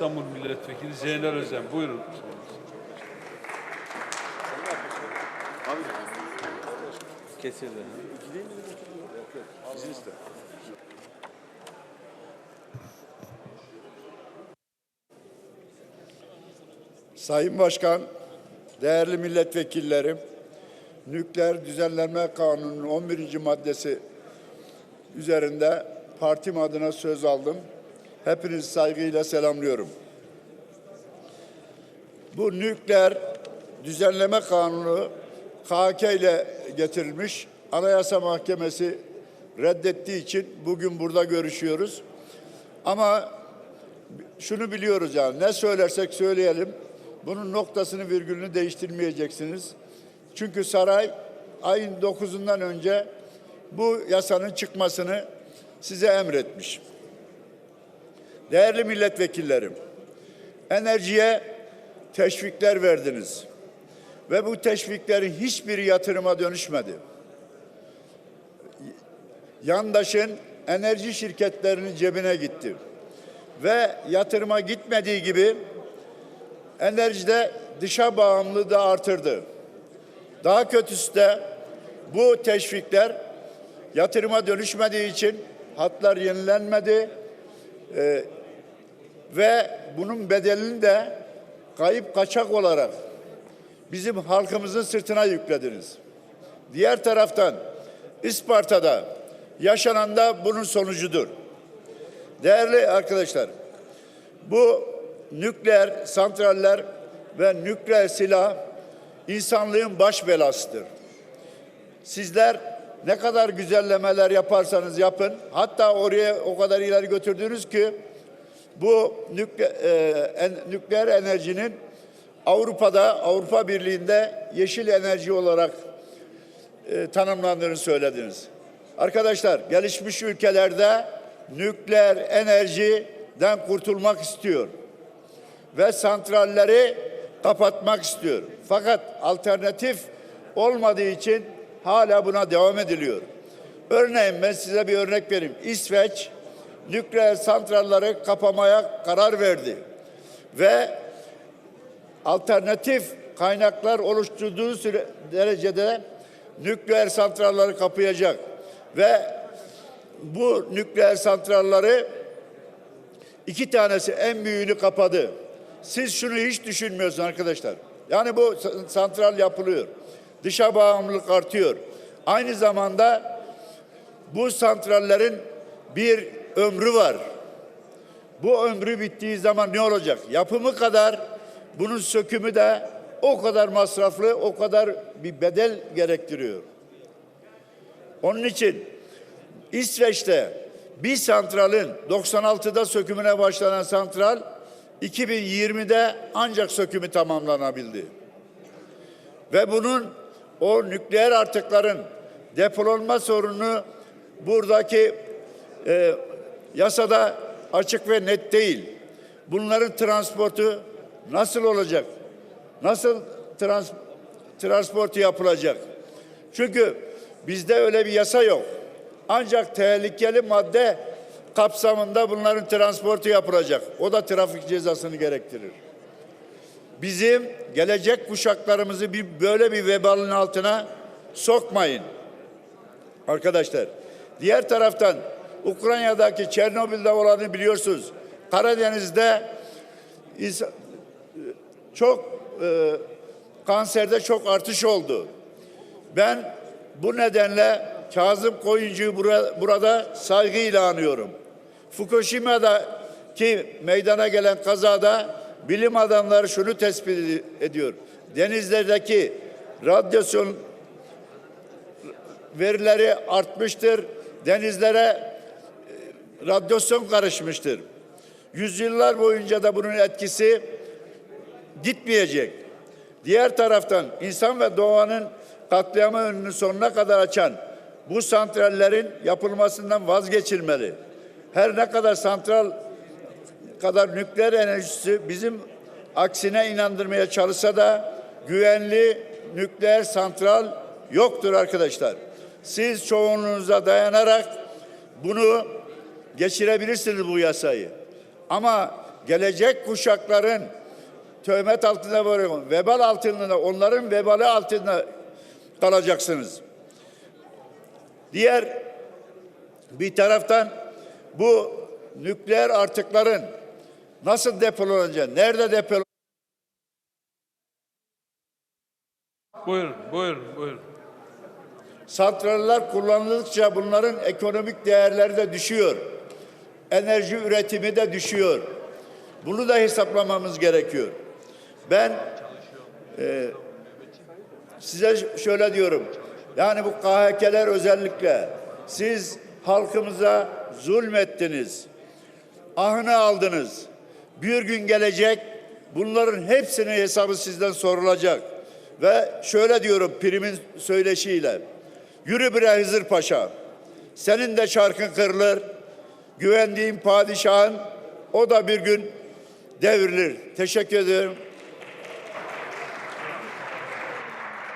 İstanbul Milletvekili Zeynel Özen. Buyurun. Kesildi. Sayın Başkan, değerli milletvekillerim, Nükleer Düzenlenme Kanunu'nun 11. maddesi üzerinde partim adına söz aldım. Hepinizi saygıyla selamlıyorum. Bu nükleer düzenleme kanunu KK ile getirilmiş. Anayasa Mahkemesi reddettiği için bugün burada görüşüyoruz. Ama şunu biliyoruz yani ne söylersek söyleyelim bunun noktasını virgülünü değiştirmeyeceksiniz. Çünkü saray ayın 9'undan önce bu yasanın çıkmasını size emretmiş. Değerli milletvekillerim, enerjiye teşvikler verdiniz. Ve bu teşviklerin hiçbiri yatırıma dönüşmedi. Yandaşın enerji şirketlerinin cebine gitti ve yatırıma gitmediği gibi enerjide dışa bağımlılığı da artırdı. Daha kötüsü de bu teşvikler yatırıma dönüşmediği için hatlar yenilenmedi Ee, ve bunun bedelini de kayıp kaçak olarak bizim halkımızın sırtına yüklediniz. Diğer taraftan İsparta'da yaşanan da bunun sonucudur. Değerli arkadaşlar, bu nükleer santraller ve nükleer silah insanlığın baş belasıdır. Sizler ne kadar güzellemeler yaparsanız yapın, hatta oraya o kadar ileri götürdünüz ki bu nükle, e, nükleer enerjinin Avrupa'da, Avrupa Birliği'nde yeşil enerji olarak e, tanımlandığını söylediniz. Arkadaşlar gelişmiş ülkelerde nükleer enerjiden kurtulmak istiyor ve santralleri kapatmak istiyor. Fakat alternatif olmadığı için hala buna devam ediliyor. Örneğin ben size bir örnek vereyim. İsveç nükleer santralleri kapamaya karar verdi ve alternatif kaynaklar oluşturduğu süre, derecede nükleer santralleri kapayacak ve bu nükleer santralleri iki tanesi en büyüğünü kapadı. Siz şunu hiç düşünmüyorsunuz arkadaşlar. Yani bu sa- santral yapılıyor. Dışa bağımlılık artıyor. Aynı zamanda bu santrallerin bir ömrü var. Bu ömrü bittiği zaman ne olacak? Yapımı kadar bunun sökümü de o kadar masraflı, o kadar bir bedel gerektiriyor. Onun için İsveç'te bir santralin 96'da sökümüne başlanan santral 2020'de ancak sökümü tamamlanabildi. Ve bunun o nükleer atıkların depolanma sorunu buradaki e, yasada açık ve net değil. Bunların transportu nasıl olacak? Nasıl trans, transportu yapılacak? Çünkü bizde öyle bir yasa yok. Ancak tehlikeli madde kapsamında bunların transportu yapılacak. O da trafik cezasını gerektirir. Bizim gelecek kuşaklarımızı bir böyle bir vebalin altına sokmayın. Arkadaşlar, diğer taraftan Ukrayna'daki Çernobil'de olanı biliyorsunuz. Karadeniz'de çok e, kanserde çok artış oldu. Ben bu nedenle Kazım Koyuncu'yu bura- burada saygıyla anıyorum. Fukushima'daki meydana gelen kazada bilim adamları şunu tespit ediyor. Denizlerdeki radyasyon verileri artmıştır. Denizlere radyasyon karışmıştır. Yüzyıllar boyunca da bunun etkisi gitmeyecek. Diğer taraftan insan ve doğanın katliamı önünü sonuna kadar açan bu santrallerin yapılmasından vazgeçilmeli. Her ne kadar santral kadar nükleer enerjisi bizim aksine inandırmaya çalışsa da güvenli nükleer santral yoktur arkadaşlar. Siz çoğunluğunuza dayanarak bunu geçirebilirsiniz bu yasayı. Ama gelecek kuşakların töhmet altında varıyor. Vebal altında, onların vebali altında kalacaksınız. Diğer bir taraftan bu nükleer artıkların nasıl depolanacak, nerede depolanacak? Buyurun, buyurun, buyurun. Santraller kullanıldıkça bunların ekonomik değerleri de düşüyor. Enerji üretimi de düşüyor. Bunu da hesaplamamız gerekiyor. Ben e, size şöyle diyorum. Yani bu KHK'ler özellikle siz halkımıza zulmettiniz. Ahını aldınız. Bir gün gelecek bunların hepsinin hesabı sizden sorulacak. Ve şöyle diyorum primin söyleşiyle. Yürü bre Hızır Paşa. Senin de çarkın kırılır. Güvendiğin padişahın o da bir gün devrilir. Teşekkür ederim.